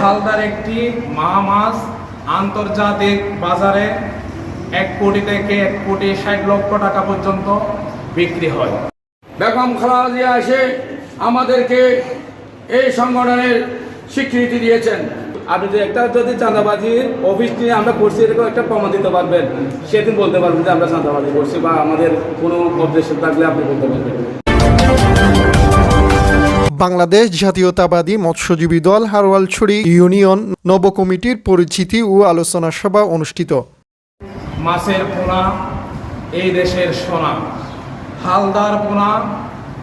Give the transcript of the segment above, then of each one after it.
হালদার একটি মা মাছ আন্তর্জাতিক বাজারে এক কোটি থেকে এক কোটি ষাট লক্ষ টাকা পর্যন্ত বিক্রি হয়। বেগম খালেদা জিয়া এসে আমাদেরকে এই সংগঠনের স্বীকৃতি দিয়েছেন। আপনি যে একটা যদি চাঁদাবাজির অফিস নিয়ে আমরা করছি, এরকম একটা প্রমাণ দিতে পারবেন? সেদিন বলতে পারবেন যে আমরা চাঁদাবাজি করছি বা আমাদের কোনো অবজেকশন থাকলে আপনি বলতে পারবেন। বাংলাদেশ জাতীয়তাবাদী মৎস্যজীবী দল হারওয়ালছড়ি ইউনিয়ন নব কমিটির পরিচিতি ও আলোচনা সভা অনুষ্ঠিত। মাছের পোনা এই দেশের সোনা। হালদার পোনা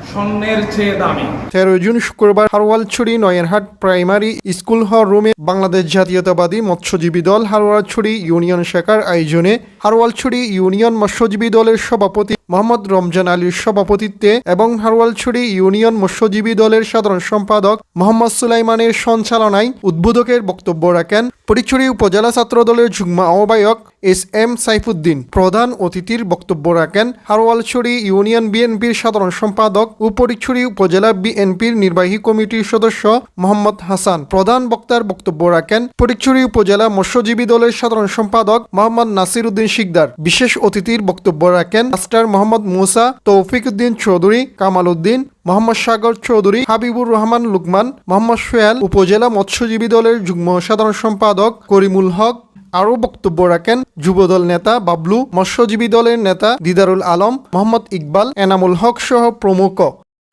স্বর্ণের চেয়ে দামি। তেরো জুন শুক্রবার হারওয়ালছড়ি নয়নহাট প্রাইমারি স্কুল হল রুমে বাংলাদেশ জাতীয়তাবাদী মৎস্যজীবী দল হারওয়ালছড়ি ইউনিয়ন শাখার আয়োজনে হারওয়ালছড়ি ইউনিয়ন মৎস্যজীবী দলের সভাপতি মোহাম্মদ রমজান আলীর সভাপতিত্বে এবং হারওয়ালছড়ি ইউনিয়ন মৎস্যজীবী দলের সাধারণ সম্পাদক মোহাম্মদ সুলাইমানের সঞ্চালনায় উদ্বোধকের বক্তব্য রাখেন ফটিকছড়ি উপজেলা ছাত্র দলের যুগ্ম আহ্বায়ক এস এম সাইফুদ্দিন। প্রধান অতিথির বক্তব্য রাখেন হারওয়ালছড়ি ইউনিয়ন বিএনপির সাধারণ সম্পাদক ও ফটিকছড়ি উপজেলা বিএনপির নির্বাহী কমিটির সদস্য মোহাম্মদ হাসান। প্রধান বক্তার বক্তব্য রাখেন ফটিকছড়ি উপজেলা মৎস্যজীবী দলের সাধারণ সম্পাদক মোহাম্মদ নাসির উদ্দিন শিকদার। বিশেষ অতিথির বক্তব্য রাখেন মাস্টার মোহাম্মদ মুসা তৌফিক উদ্দিন চৌধুরী কামাল উদ্দিন মোহাম্মদ সাগর চৌধুরী, হাবিবুর রহমান লুকমান, মোহাম্মদ সোহেল উপজেলা মৎস্যজীবী দলের যুগ্ম সাধারণ সম্পাদক করিমুল হক। আরও বক্তব্য রাখেন যুবদল নেতা বাবলু, মৎস্যজীবী দলের নেতা দিদারুল আলম, মোহাম্মদ ইকবাল, এনামুল হক সহ প্রমুখ।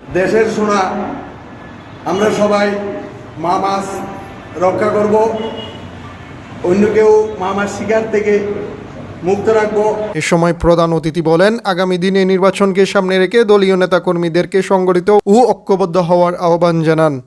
দেশের সোনা, আমরা সবাই মা মাছ রক্ষা করব। অন্য কেউ মা মাছ শিকার থেকে মুক্ত রাখব। এ সময় প্রধান অতিথি বলেন, আগামী দিনে নির্বাচনকে সামনে রেখে দলীয় নেতাকর্মীদেরকে সংগঠিত ও ঐক্যবদ্ধ হওয়ার আহ্বান জানান।